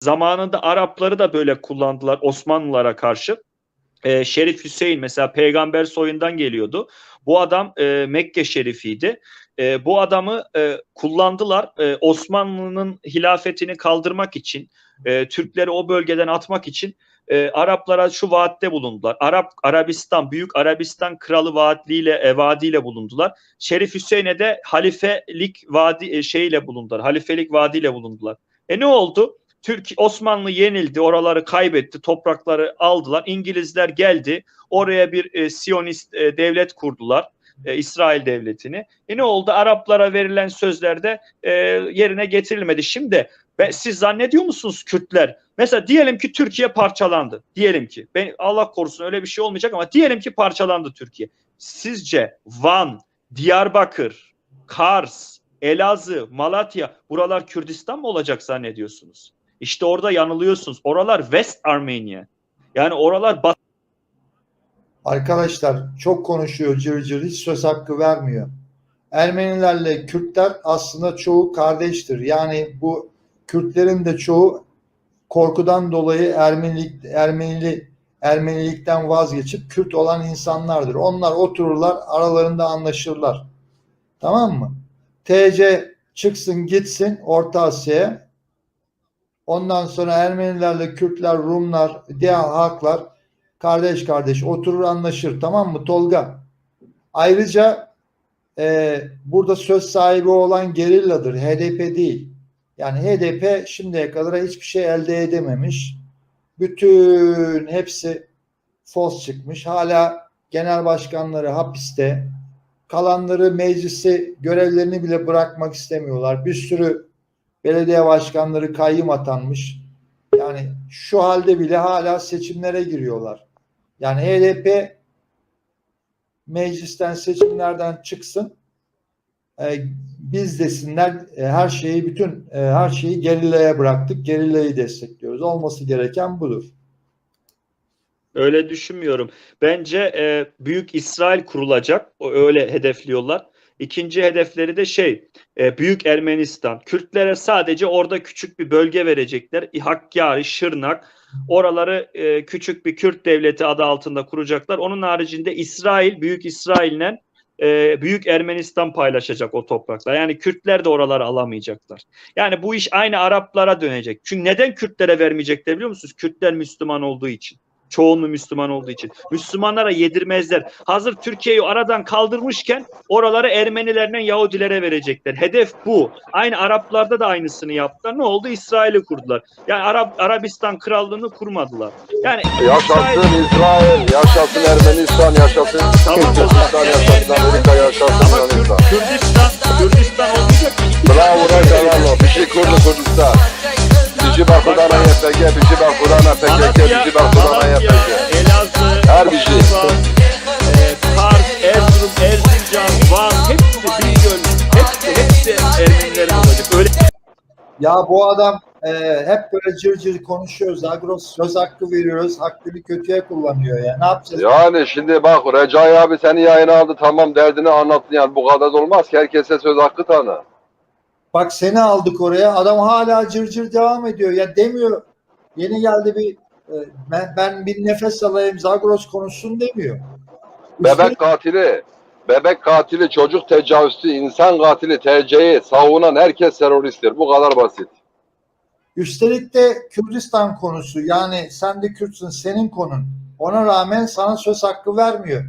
Zamanında Arapları da böyle kullandılar Osmanlılara karşı. Ee, Şerif Hüseyin mesela peygamber soyundan geliyordu. Bu adam e, Mekke şerifiydi. E, bu adamı e, kullandılar e, Osmanlı'nın hilafetini kaldırmak için, e, Türkleri o bölgeden atmak için e, Araplara şu vaatte bulundular. Arap Arabistan, Büyük Arabistan Kralı vaatliyle, e, vaadiyle bulundular. Şerif Hüseyin'e de halifelik vaadi e, şeyle bulundular. Halifelik vaadiyle bulundular. E ne oldu? Türk Osmanlı yenildi, oraları kaybetti, toprakları aldılar. İngilizler geldi, oraya bir e, Siyonist e, devlet kurdular, e, İsrail devletini. E ne oldu? Araplara verilen sözlerde e, yerine getirilmedi. Şimdi ben, siz zannediyor musunuz Kürtler? Mesela diyelim ki Türkiye parçalandı. Diyelim ki, ben Allah korusun öyle bir şey olmayacak ama diyelim ki parçalandı Türkiye. Sizce Van, Diyarbakır, Kars, Elazığ, Malatya buralar Kürdistan mı olacak zannediyorsunuz? İşte orada yanılıyorsunuz. Oralar West Armenia. Yani oralar Bat Arkadaşlar çok konuşuyor cır cır hiç söz hakkı vermiyor. Ermenilerle Kürtler aslında çoğu kardeştir. Yani bu Kürtlerin de çoğu korkudan dolayı Ermenilik Ermenili Ermenilikten vazgeçip Kürt olan insanlardır. Onlar otururlar, aralarında anlaşırlar. Tamam mı? TC çıksın gitsin Orta Asya'ya. Ondan sonra Ermenilerle Kürtler, Rumlar, diğer halklar kardeş kardeş oturur anlaşır. Tamam mı Tolga? Ayrıca e, burada söz sahibi olan gerilladır. HDP değil. Yani HDP şimdiye kadar hiçbir şey elde edememiş. Bütün hepsi fos çıkmış. Hala genel başkanları hapiste. Kalanları meclisi görevlerini bile bırakmak istemiyorlar. Bir sürü belediye başkanları kayyım atanmış. Yani şu halde bile hala seçimlere giriyorlar. Yani HDP meclisten seçimlerden çıksın. E, biz desinler e, her şeyi bütün e, her şeyi gerillaya bıraktık. Gerillayı destekliyoruz. Olması gereken budur. öyle düşünmüyorum. Bence e, Büyük İsrail kurulacak. Öyle hedefliyorlar. İkinci hedefleri de şey e, Büyük Ermenistan. Kürtlere sadece orada küçük bir bölge verecekler. Hakkari, Şırnak. Oraları e, küçük bir Kürt devleti adı altında kuracaklar. Onun haricinde İsrail, Büyük İsrail'le e, Büyük Ermenistan paylaşacak o topraklar. Yani Kürtler de oraları alamayacaklar. Yani bu iş aynı Araplara dönecek. Çünkü neden Kürtlere vermeyecekler biliyor musunuz? Kürtler Müslüman olduğu için. Çoğunluğu Müslüman olduğu için. Müslümanlara yedirmezler. Hazır Türkiye'yi aradan kaldırmışken oraları Ermenilerden Yahudilere verecekler. Hedef bu. Aynı Araplarda da aynısını yaptılar. Ne oldu? İsrail'i kurdular. Yani Arap Arabistan krallığını kurmadılar. Yani İsrail- Yaşasın İsrail, yaşasın Ermenistan, yaşasın Tamam yaşasın Amerika, Ya bu adam e, hep böyle cır cır konuşuyor. Zagros söz hakkı veriyoruz. Hakkını kötüye kullanıyor ya. Ne yapacağız? Yani şimdi bak Recai abi seni yayına aldı tamam derdini anlattın yani bu kadar da olmaz ki herkese söz hakkı tanı. Bak seni aldık oraya. Adam hala cır cır devam ediyor. Ya demiyor. Yeni geldi bir e, ben, ben bir nefes alayım Zagros konuşsun demiyor. Bebek katili, bebek katili, çocuk tecavüzcü, insan katili, TC'yi savunan herkes teröristtir. Bu kadar basit. Üstelik de Kürdistan konusu yani sen de Kürtsün senin konun. Ona rağmen sana söz hakkı vermiyor.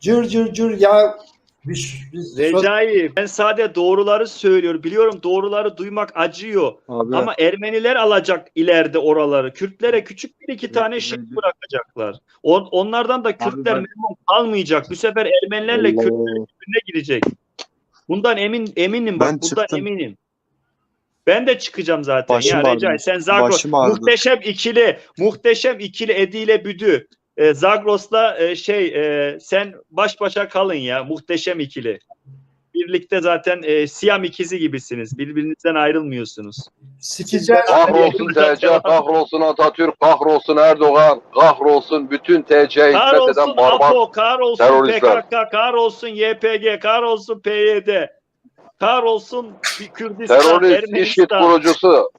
Cır cır cır ya biz, biz Recai ben sadece doğruları söylüyorum. Biliyorum doğruları duymak acıyor. Abi Ama Ermeniler alacak ileride oraları. Kürtlere küçük bir iki tane şey bırakacaklar. On, onlardan da Kürtler ben- memnun kalmayacak. Bu sefer Ermenilerle Allah. Kürtler birbirine girecek. Bundan emin eminim bak Ben bundan çıktım. eminim. Ben de çıkacağım zaten Başım ya. Recai sen Zagros muhteşem ikili muhteşem ikili Edi ile Büdü. Ee, Zagros'la e, şey e, sen baş başa kalın ya muhteşem ikili. Birlikte zaten e, Siyam ikizi gibisiniz. Birbirinizden ayrılmıyorsunuz. sikeceğiz. Kahrolsun TC, kahrolsun Atatürk, kahrolsun Erdoğan, kahrolsun bütün TC'ye hizmet Kahrolsun eden barbar. APO, kahrolsun teröristler. PKK, kahrolsun YPG, kahrolsun PYD. Kahrolsun bir Kürdistan, Terörist IŞİD Ermenistan. kurucusu,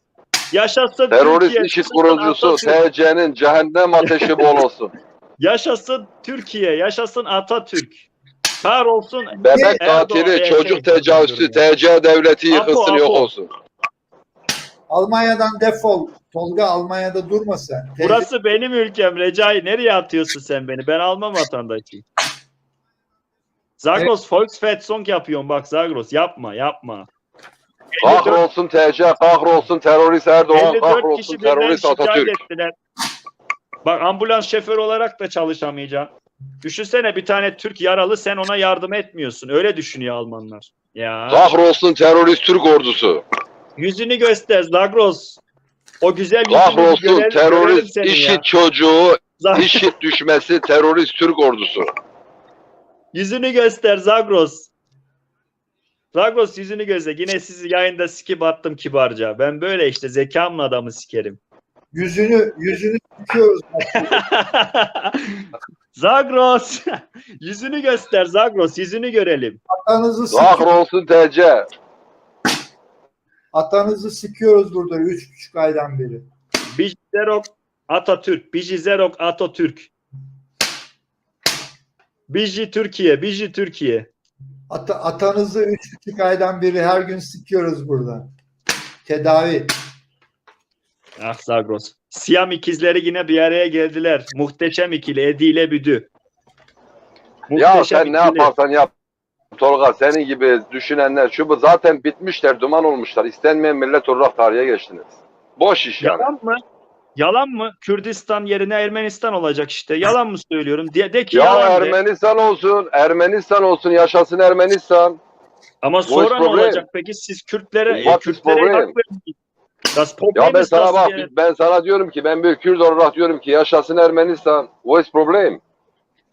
Yaşasın terörist Türkiye. IŞİD yaşasın kurucusu. TC'nin cehennem ateşi bol olsun. Yaşasın Türkiye, yaşasın Atatürk. Kahrolsun Bebek Erdoğan, katili, çocuk şey, tecavüzü, TC devleti Apo, yıkılsın yok Apo. olsun. Almanya'dan defol. Tolga Almanya'da durma sen. Burası benim ülkem Recai. Nereye atıyorsun sen beni? Ben Alman vatandaşıyım. Zagros Volksfetzung yapıyorum bak Zagros. Yapma yapma. 54, Kahrolsun TC, kahrolsun terörist Erdoğan, 54 kahrolsun terörist Atatürk. ettiler. Bak ambulans şoförü olarak da çalışamayacaksın. Düşünsene bir tane Türk yaralı sen ona yardım etmiyorsun. Öyle düşünüyor Almanlar. Ya. Kahrolsun terörist Türk ordusu. Yüzünü göster Zagros. O güzel Kahrolsun görelim, görelim terörist seni ya. IŞİD çocuğu, IŞİD düşmesi terörist Türk ordusu. Yüzünü göster Zagros. Zagros yüzünü göster. Yine sizi yayında sikip attım kibarca. Ben böyle işte zekamla adamı sikerim. Yüzünü yüzünü tutuyoruz. Zagros. yüzünü göster Zagros. Yüzünü görelim. Atanızı sikiyoruz. Kahrolsun TC. Atanızı sikiyoruz burada üç buçuk aydan beri. Bijizerok Atatürk. Bijizerok Atatürk. Biji Türkiye. Biji Türkiye. Ata, atanızı üç buçuk aydan beri her gün sikiyoruz burada. Tedavi. Ah Zagros. Siyam ikizleri yine bir araya geldiler. Muhteşem ikili Edi ile Büdü. Ya Muhteşem sen ne ikili. yaparsan yap. Tolga senin gibi düşünenler şu bu zaten bitmişler, duman olmuşlar. İstenmeyen millet olarak tarihe geçtiniz. Boş iş yani. Yalan mı? Yalan mı? Kürdistan yerine Ermenistan olacak işte. Yalan mı söylüyorum? De, de ki Ya yalan de. Ermenistan olsun, Ermenistan olsun, yaşasın Ermenistan. Ama What sonra ne problem? olacak peki? Siz Kürtlere, e, What is Kürtlere hak. Das Ya ben sana bak, wir- ben sana diyorum ki ben bir Kürt olarak diyorum ki yaşasın Ermenistan. İs problem?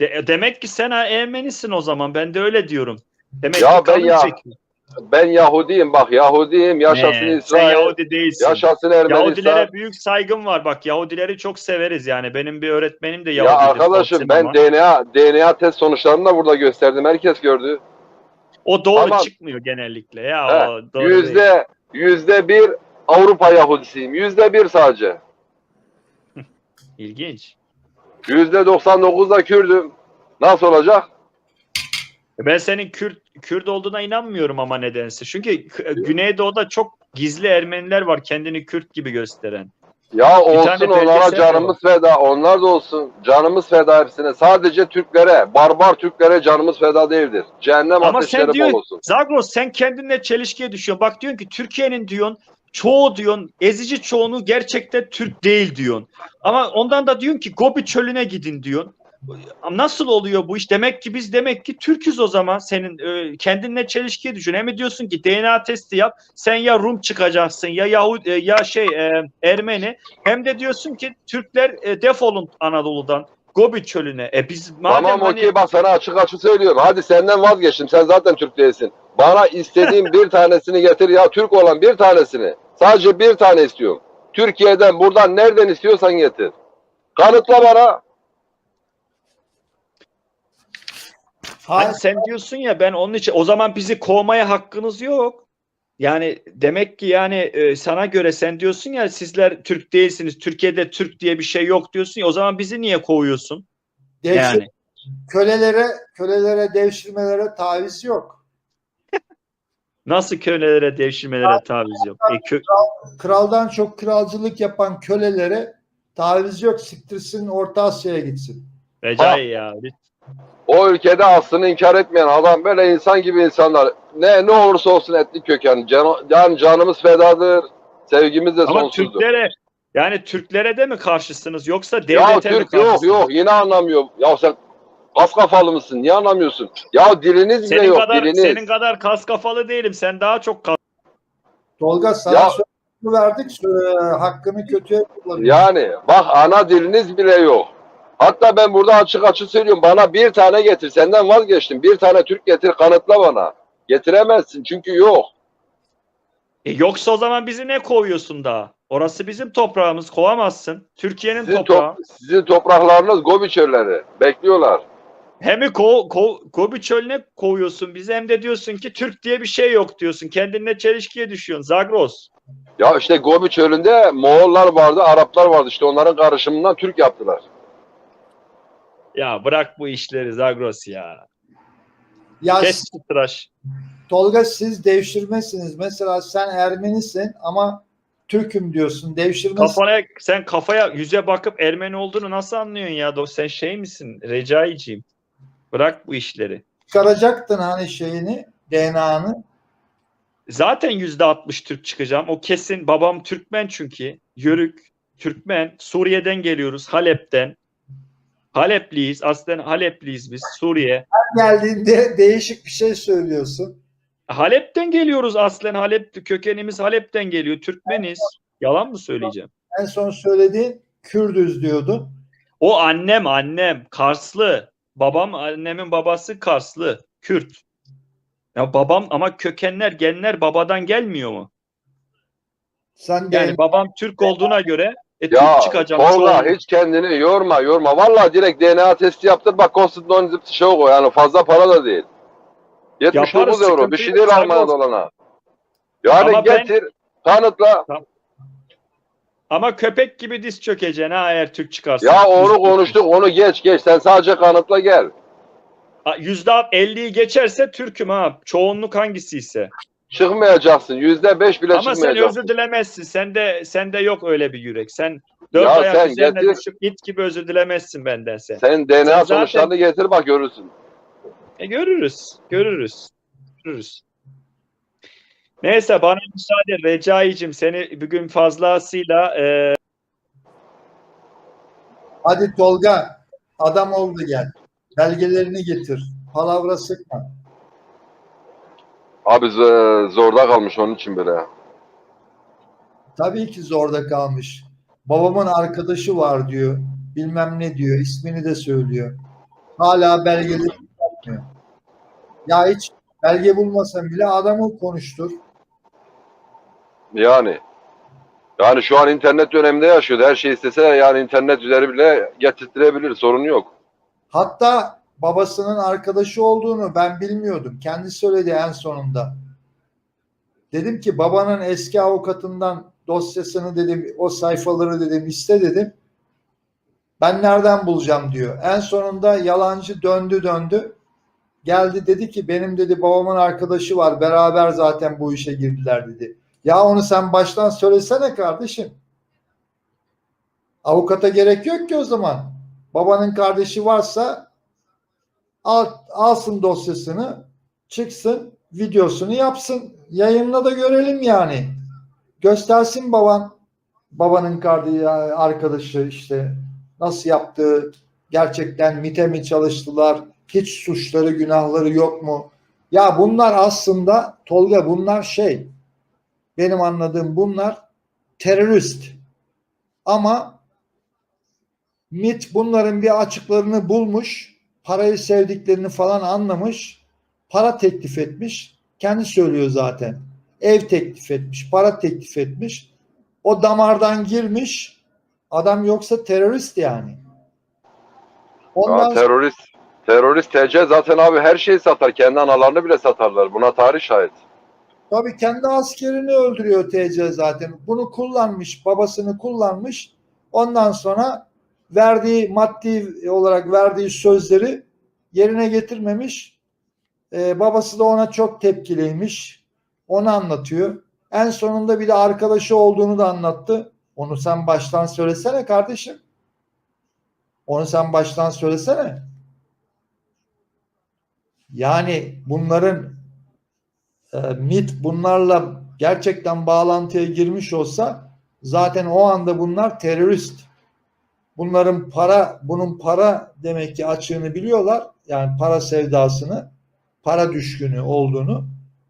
De- demek ki sen Ermenisin o zaman. Ben de öyle diyorum. Demek Ya ki ben ya- çekiyor. Ben Yahudiyim bak Yahudiyim, yaşasın Ne, Sen İsrail, Yahudi değilsin. yaşasın Ermenistan. Yahudilere büyük saygım var. Bak Yahudileri çok severiz yani. Benim bir öğretmenim de Ya Yahudidir. arkadaşım ben ama. DNA DNA test sonuçlarını da burada gösterdim. Herkes gördü. O doğru Tamam. çıkmıyor genellikle. Ya He, o doğru değil. Yüzde yüzde bir Avrupa Yahudisiyim. Yüzde bir sadece. İlginç. Yüzde 99 da Kürdüm. Nasıl olacak? Ben senin Kürt Kürt olduğuna inanmıyorum ama nedense. Çünkü K- Güneydoğu'da çok gizli Ermeniler var kendini Kürt gibi gösteren. Ya tane olsun onlara canımız feda. Onlar da olsun. Canımız feda hepsine. Sadece Türklere, barbar Türklere canımız feda değildir. Cehennem Ama ateşleri sen diyor- bol olsun. Zagros sen kendinle çelişkiye düşüyorsun. Bak diyorsun ki Türkiye'nin diyorsun çoğu diyorsun ezici çoğunu gerçekten Türk değil diyorsun. Ama ondan da diyorsun ki Gobi çölüne gidin diyorsun. Nasıl oluyor bu iş? Demek ki biz demek ki Türküz o zaman. Senin e, kendinle çelişkiye düşün. Hem diyorsun ki DNA testi yap. Sen ya Rum çıkacaksın ya Yahudi e, ya şey e, Ermeni. Hem de diyorsun ki Türkler e, defolun Anadolu'dan. Gobi çölüne. E biz madem Tamam hani okey bak sana açık açık söylüyorum. Hadi senden vazgeçtim. Sen zaten Türk değilsin. Bana istediğin bir tanesini getir ya Türk olan bir tanesini. Sadece bir tane istiyorum. Türkiye'den buradan nereden istiyorsan getir. Kanıtla bana. Hani Ha, sen diyorsun ya ben onun için o zaman bizi kovmaya hakkınız yok. Yani demek ki yani e, sana göre sen diyorsun ya sizler Türk değilsiniz. Türkiye'de Türk diye bir şey yok diyorsun ya o zaman bizi niye kovuyorsun? devşir- Yani kölelere kölelere devşirmelere taviz yok. nasıl kölelere devşirmelere taviz yok? E, kö- Kraldan çok kralcılık yapan kölelere taviz yok. Siktirsin Orta Asya'ya gitsin. Recai ya. O ülkede aslını inkar etmeyen adam böyle insan gibi insanlar. Ne ne olursa olsun etnik köken. Can, yani canımız fedadır. Sevgimiz de Ama sonsuzdur. Türklere yani Türklere de mi karşısınız yoksa Ya devlete mi Türk yok karşısınız? yok yine anlamıyor. Ya sen kas kafalı mısın? Niye anlamıyorsun? Ya diliniz bile Senin yok kadar diliniz. senin kadar kas kafalı değilim. Sen daha çok kas Tolga sana Ya- verdik. sö- hakkını kötüye kullanıyor. Yani bak ana diliniz bile yok. Hatta ben burada açık açık söylüyorum. Bana bir tane getir. Senden vazgeçtim. Bir tane Türk getir kanıtla bana. Getiremezsin çünkü yok. E yoksa o zaman bizi ne kovuyorsun daha? Orası bizim toprağımız. Kovamazsın. Türkiye'nin Sizin, toprağı. top, sizin topraklarınız Gobi çölleri. Bekliyorlar. Hem ko, ko, Gobi çölüne kovuyorsun bizi hem de diyorsun ki Türk diye bir şey yok diyorsun. Kendinle çelişkiye düşüyorsun. Zagros. Ya işte Gobi çölünde Moğollar vardı, Araplar vardı. İşte onların karışımından Türk yaptılar. Ya bırak bu işleri Zagros ya. Ya Kes şu tıraş. Tolga siz devşirmesiniz. Mesela sen Ermenisin ama Türk'üm diyorsun. Devşirmesin. Kafaya, sen kafaya yüze bakıp Ermeni olduğunu nasıl anlıyorsun ya? Sen şey misin? Recaiciyim. Bırak bu işleri. Çıkaracaktın hani şeyini, DNA'nı. Zaten yüzde altmış Türk çıkacağım. O kesin. Babam Türkmen çünkü. Yörük, Türkmen. Suriye'den geliyoruz. Halep'ten. Halepliyiz. Aslen Halepliyiz biz. Suriye. Geldiğinde değişik bir şey söylüyorsun. Halep'ten geliyoruz aslen. Halep kökenimiz Halep'ten geliyor. Türkmeniz. Yalan mı söyleyeceğim? En son söylediğin Kürdüz diyordun. O annem annem Karslı. Babam annemin babası Karslı. Kürt. Ya babam ama kökenler genler babadan gelmiyor mu? Sen Yani yani babam Türk olduğuna göre e, Ya. Tolga hiç kendini yorma yorma. Vallahi direkt DNA testi yaptır bak Konstantin şey koy. Yani fazla para da değil. 79 Yaparız, euro. Bir şey değil Almanya'da olana. Yani Ama ben- getir, kanıtla. Ama köpek gibi diz çökeceksin ha eğer Türk çıkarsa. Ya onu konuştuk, onu geç geç. Sen sadece kanıtla gel. Yüzde 50'yi geçerse Türk'üm ha. Çoğunluk hangisi ise. Çıkmayacaksın. Yüzde beş bile Ama sen çıkmayacaksın. özür dilemezsin. Sende sende yok öyle bir yürek. Sen dört Ya ayak sen üzerine getir. düşüp it gibi özür dilemezsin benden sen. Sen DNA Sen zaten- sonuçlarını getir bak görürsün. E görürüz. Görürüz. Görürüz. Neyse bana müsaade Recai'cim seni bugün fazlasıyla e, hadi Tolga adam oldu gel. Belgelerini getir. Palavra sıkma. Abi zorda kalmış onun için böyle. Tabii ki zorda kalmış. Babamın arkadaşı var diyor. Bilmem ne diyor. ismini de söylüyor. Hala belgeleri yapmıyor. Ya hiç belge bulmasam bile adamı konuştur. Yani. Yani şu an internet döneminde yaşıyordu. Her şey istese yani internet üzeri bile getirtirebilir. Sorun yok. Hatta babasının arkadaşı olduğunu ben bilmiyordum. Kendi söyledi en sonunda. Dedim ki babanın eski avukatından dosyasını dedim o sayfaları dedim iste dedim. Ben nereden bulacağım diyor. En sonunda yalancı döndü döndü. Geldi dedi ki benim dedi babamın arkadaşı var. Beraber zaten bu işe girdiler dedi. Ya onu sen baştan söylesene kardeşim. Avukata gerek yok ki o zaman. Babanın kardeşi varsa al, alsın dosyasını, çıksın, videosunu yapsın. Yayınla da görelim yani. Göstersin baban, babanın kardeşi, arkadaşı işte nasıl yaptığı, gerçekten MIT'e mi çalıştılar, hiç suçları, günahları yok mu? Ya bunlar aslında Tolga bunlar şey, benim anladığım bunlar terörist. Ama MIT bunların bir açıklarını bulmuş, parayı sevdiklerini falan anlamış, para teklif etmiş, kendi söylüyor zaten. Ev teklif etmiş, para teklif etmiş. O damardan girmiş, adam yoksa terörist yani. Ondan Ya terörist terörist TC zaten abi her şeyi satar. Kendi analarını bile satarlar. Buna tarih şahit. Tabii kendi askerini öldürüyor TC zaten. Bunu kullanmış, babasını kullanmış. Ondan sonra verdiği maddi olarak verdiği sözleri yerine getirmemiş. Ee, babası da ona çok tepkiliymiş. Onu anlatıyor. En sonunda bir de arkadaşı olduğunu da anlattı. Onu sen baştan söylesene kardeşim. Onu sen baştan söylesene. Yani bunların e, MIT bunlarla gerçekten bağlantıya girmiş olsa zaten o anda bunlar terörist. Bunların para, bunun para demek ki açığını biliyorlar. Yani para sevdasını, para düşkünü olduğunu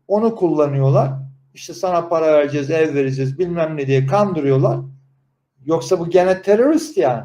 onu kullanıyorlar. İşte sana para vereceğiz, ev vereceğiz bilmem ne diye kandırıyorlar. Yoksa bu gene terörist yani.